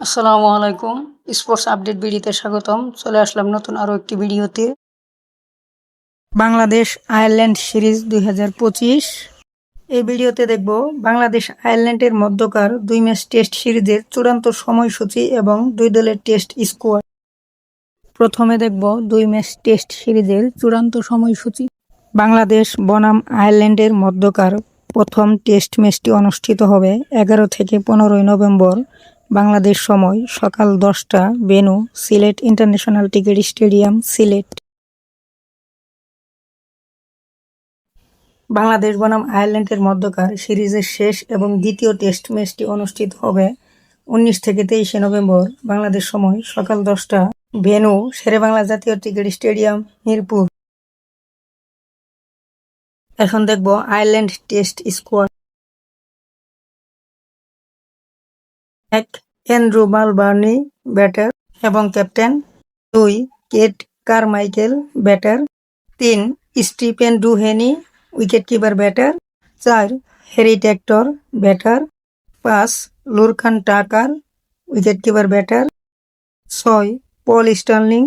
আসসালামু আলাইকুম। Sports update ভিডিওতে স্বাগতম। চলে আসলাম নতুন আরও একটি ভিডিওতে। বাংলাদেশ আয়ারল্যান্ড সিরিজ দুই হাজার পঁচিশ। এই ভিডিওতে দেখব বাংলাদেশ আয়ারল্যান্ডের মধ্যকার দুই ম্যাচ টেস্ট সিরিজের চূড়ান্ত সময়সূচি এবং দুই দলের টেস্ট স্কোয়াড। প্রথমে দেখব দুই ম্যাচ টেস্ট সিরিজের চূড়ান্ত সময়সূচি। বাংলাদেশ বনাম আয়ারল্যান্ডের মধ্যকার প্রথম টেস্ট ম্যাচটি অনুষ্ঠিত হবে এগারো থেকে পনেরোই নভেম্বর বাংলাদেশ সময়, সকাল দশটা, venue, Sylhet international cricket stadium, Sylhet. Bangladesh বনাম আয়ারল্যান্ডের মধ্যকার সিরিজের শেষ এবং দ্বিতীয় টেস্ট ম্যাচটি অনুষ্ঠিত হবে উনিশ থেকে তেইশে নভেম্বর। বাংলাদেশ সময়, সকাল দশটা ভেনু শেরে বাংলা জাতীয় টিকেট স্টেডিয়াম, মিরপুর। এখন দেখব আয়ারল্যান্ড টেস্ট স্কোয়াড। এক অ্যান্ড্রু মালবার্নি ব্যাটার এবং ক্যাপ্টেন, দুই কেট কারমাইকেল ব্যাটার, তিন স্টিফেন ডুহেনি উইকেটকিপার ব্যাটার, চার হ্যারি ট্যাক্টর ব্যাটার, পাঁচ লুরখান টাকার উইকেটকিপার ব্যাটার, ছয় পল স্টার্লিং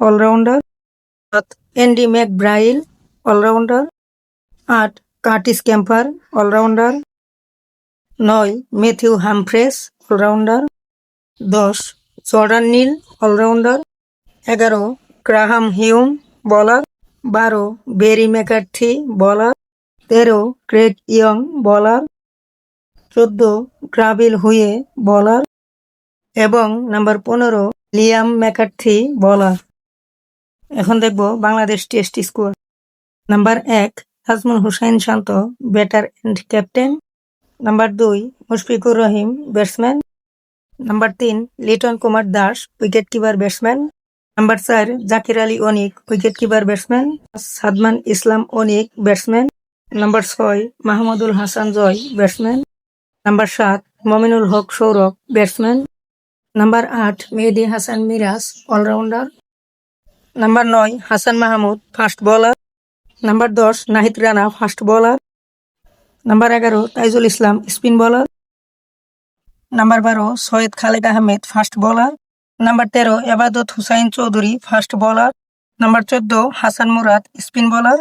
অলরাউন্ডার, সাত অ্যান্ডি ম্যাকব্রাইল অলরাউন্ডার, আট কার্টিস ক্যাম্পার অলরাউন্ডার নয়, ম্যাথিউ হামফ্রেস, অলরাউন্ডার। দশ, জর্ডান নীল, অলরাউন্ডার। এগারো, গ্রাহাম হিউম, বলার। বারো, বেরি ম্যাকার্থি, বলার। তেরো, ক্রেগ ইয়ং, বলার। চোদ্দ গ্রাবিল হুয়ে বলার। এবং নাম্বার পনেরো, লিয়াম ম্যাকার্থি, বলার। এখন দেখব বাংলাদেশ টেস্ট স্কোর। নাম্বার এক Najmul Hossain Shanto, batter and captain. Number দুই, মুশফিকুর রহিম ব্যাটসম্যান নাম্বার তিন, Liton Kumar Das wicket keeper batsman number চার, Zakir Ali Anik wicket keeper batsman Shadman Islam Anik batsman number ছয়, Mahmudul Hasan Joy batsman number সাত, Mominul Haque Sourav batsman number আট, Mehedi Hasan Miraz allrounder number নয়, Hasan Mahmud fast bowler number দশ, Nahid Rana fast bowler number এগারো, Taijul Islam, spin bowler number বারো, Syed Khaled Ahmed fast bowler number তেরো, Ebadot Hossain Chowdhury fast bowler number চোদ্দ, Hasan Murad spin বলার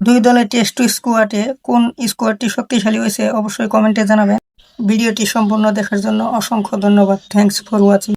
দুই দলের টেস্ট স্কোয়াডে কোন স্কোয়াডটি শক্তিশালী হয়েছে অবশ্যই কমেন্টে জানাবেন। ভিডিওটি সম্পূর্ণ দেখার জন্য অসংখ্য ধন্যবাদ। Thanks for watching